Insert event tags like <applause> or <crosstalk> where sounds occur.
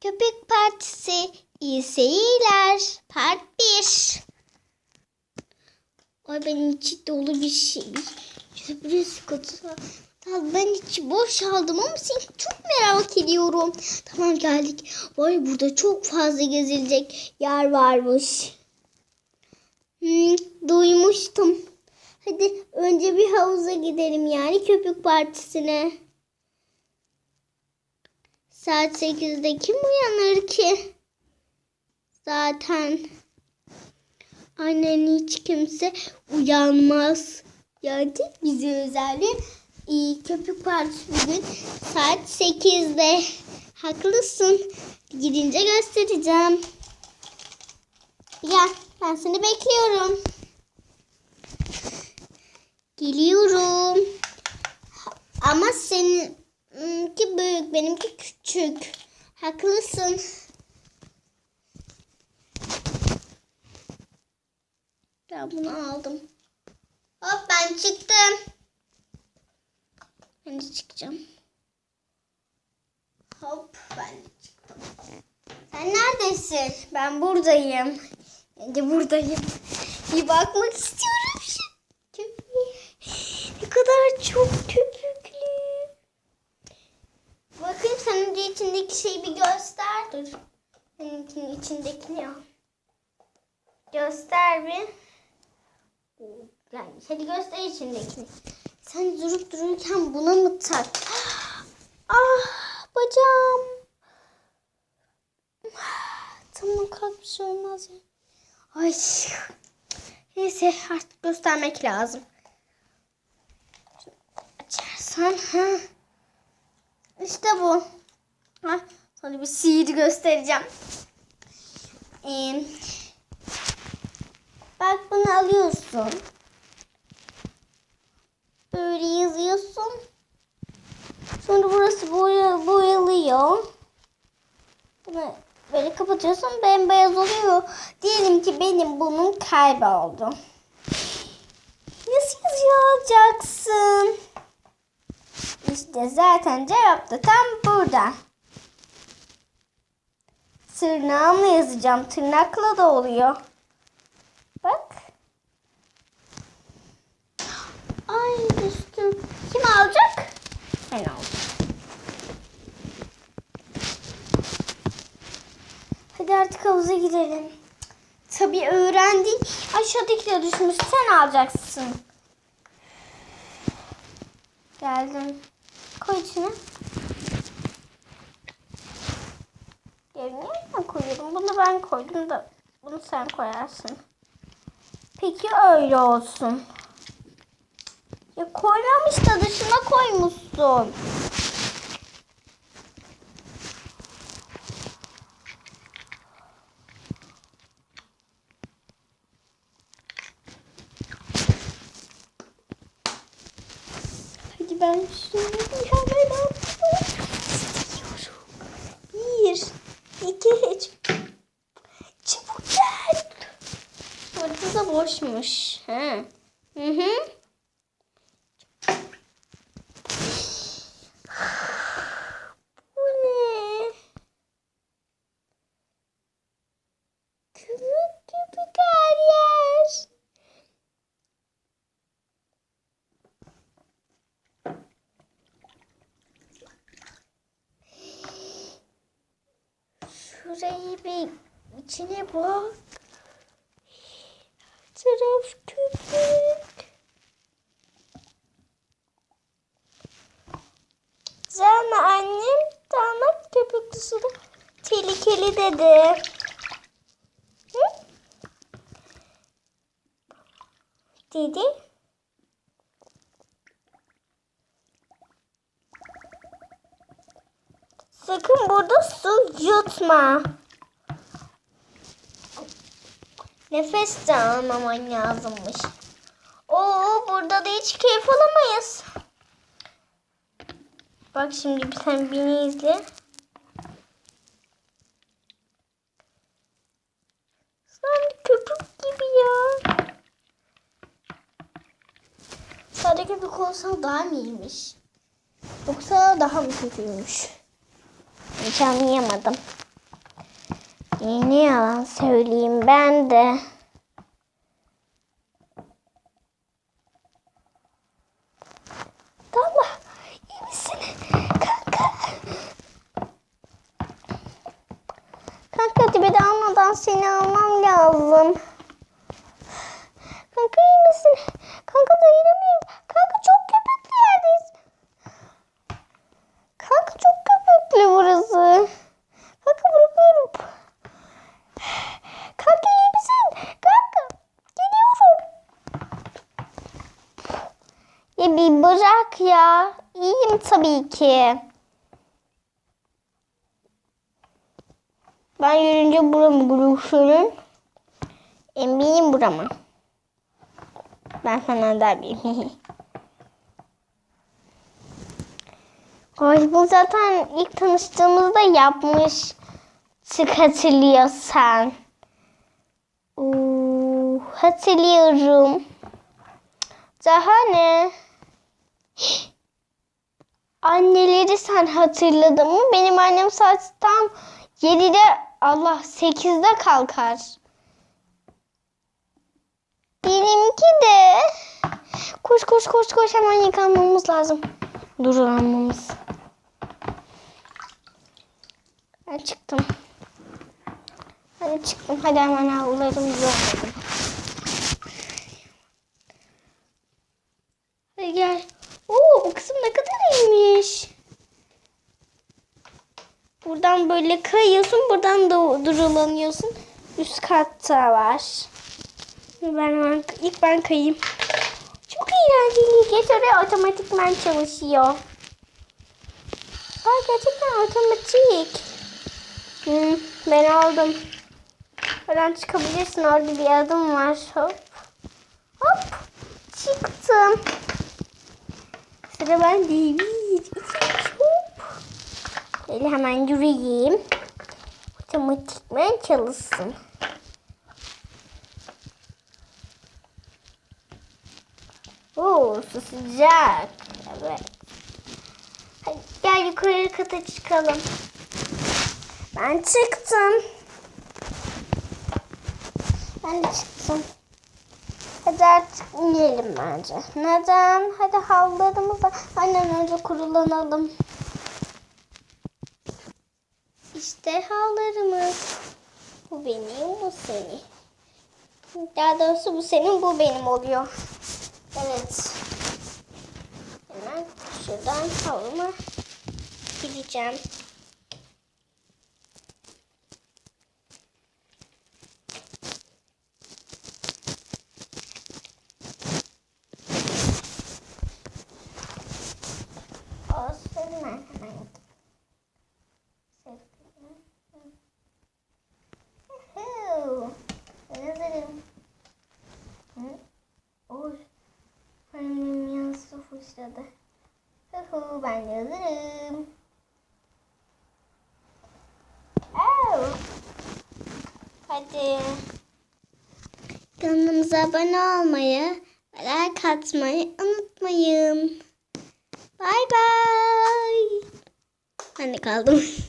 Köpek Partisi iyi seyirler. Part 1. Ay benim içi dolu bir şey. Sürpriz kutu. Tamam, Ben içi boş aldım ama seni çok merak ediyorum. Tamam geldik. Vay burada çok fazla gezilecek yer varmış. Hmm, duymuştum. Hadi önce bir havuza gidelim yani köpük partisine. Saat 8'de kim uyanır ki? Zaten annen hiç kimse uyanmaz. Yani bize özel bir iyi köpük partisi bugün saat 8'de. Haklısın. Gidince göstereceğim. Gel ben seni bekliyorum. Geliyorum. Ama seninki büyük, benimki küçük. Haklısın. Ben bunu aldım. Hop ben çıktım. Ben de çıkacağım. Hop ben de çıktım. Sen neredesin? Ben buradayım. Ben de buradayım. Bir bakmak istiyorum köpeğe. Ne kadar çok köpüklü. De içindeki şeyi bir göster. Dur. Benimkinin içindekini al. Göster bir. Yani hadi göster içindekini. Sen durup dururken buna mı tak? <gasps> Ah bacağım. <sighs> Tamam kalk bir şey olmaz ya. Ay. Neyse artık göstermek lazım. Açarsan ha. İşte bu. Ha, sana bir sihir göstereceğim. Ee, bak bunu alıyorsun. Böyle yazıyorsun. Sonra burası boya, boyalıyor. Bunu böyle kapatıyorsun bembeyaz oluyor. Diyelim ki benim bunun kayboldu. Nasıl yazacaksın? İşte zaten cevap da tam burada. Tırnağımla yazacağım. Tırnakla da oluyor. Bak. Ay düştüm. Kim alacak? Ben alacağım. Hadi artık havuza gidelim. Tabii öğrendik. Aşağıdaki de düşmüş. Sen alacaksın. Geldim. Koy içine. Ben koyuyorum. Bunu ben koydum da bunu sen koyarsın. Peki öyle olsun. Ya koymamış da dışına koymuşsun. Hadi ben şunu bir hemen almak istiyorum. Bir, iki, üç. Çabuk gel. Orada da boşmuş. Ha. Hı hı. Ne? Köpük köpük her yer. Şurayı bir içine bak. Taraf köpük. Canım annem damat köpüklüsü de tehlikeli dedi. Hı? Dedi. Sakın burada su yutma. Nefes de almaman lazımmış. Oo burada da hiç keyif alamayız. Bak şimdi sen beni izle. Sen köpük gibi ya. Sadece köpük olsa daha mı iyiymiş? Yoksa daha mı kötüymüş? Hiç anlayamadım. Ne yalan söyleyeyim ben de. Damla iyi misin? Kanka. Kanka de almadan seni almam lazım. Kanka iyi misin? Kanka dayanamıyorum. Kanka çok köpüklü yerdeyiz. Kanka çok köpüklü burası. Kanka bırakıyorum. Kanka iyi misin? Kanka geliyorum. Ya bir bırak ya. İyiyim tabii ki. Ben yürünce buramı görüşürüm. Eminim burama. Ben sana da bir bu zaten ilk tanıştığımızda yapmıştık hatırlıyorsan. Oo, hatırlıyorum. Daha ne? Anneleri sen hatırladın mı? Benim annem saat tam 7'de Allah 8'de kalkar. Benimki de. Koş koş koş koş hemen yıkanmamız lazım. Durulanmamız. Ben çıktım. Hadi çıktım. Hadi hemen havlularımı yolladım. Hadi gel. Oo bu kısım ne kadar iyiymiş. Buradan böyle kayıyorsun. Buradan da durulanıyorsun. Üst katta var. Ben hemen, ilk ben kayayım. Çok eğlenceli. Oraya otomatikman çalışıyor. Aa, gerçekten otomatik. Hmm, ben aldım. Oradan çıkabilirsin. Orada bir adım var. Hop. Hop. Çıktım. Sıra üç, hop. Böyle hemen yürüyeyim. Otomatikman çalışsın. Oo, su sıcak. Evet. Hadi gel yukarı kata çıkalım. Ben çıktım. Ben de çıktım. Hadi artık inelim bence. Neden? Hadi havlularımızı aynen önce kurulanalım. İşte havlarımız. Bu benim, bu senin. Daha doğrusu bu senin, bu benim oluyor. Evet. Hemen şuradan havluma gideceğim. Olsun ben hemen Yuhuu. Ben hazırım. Hı? Oy. Annem yansı fışladı. Yuhuu ben hazırım. Au. Hadi. Kanalımıza abone olmayı ve like atmayı unutmayın. Bay bay. Ben de kaldım. <laughs>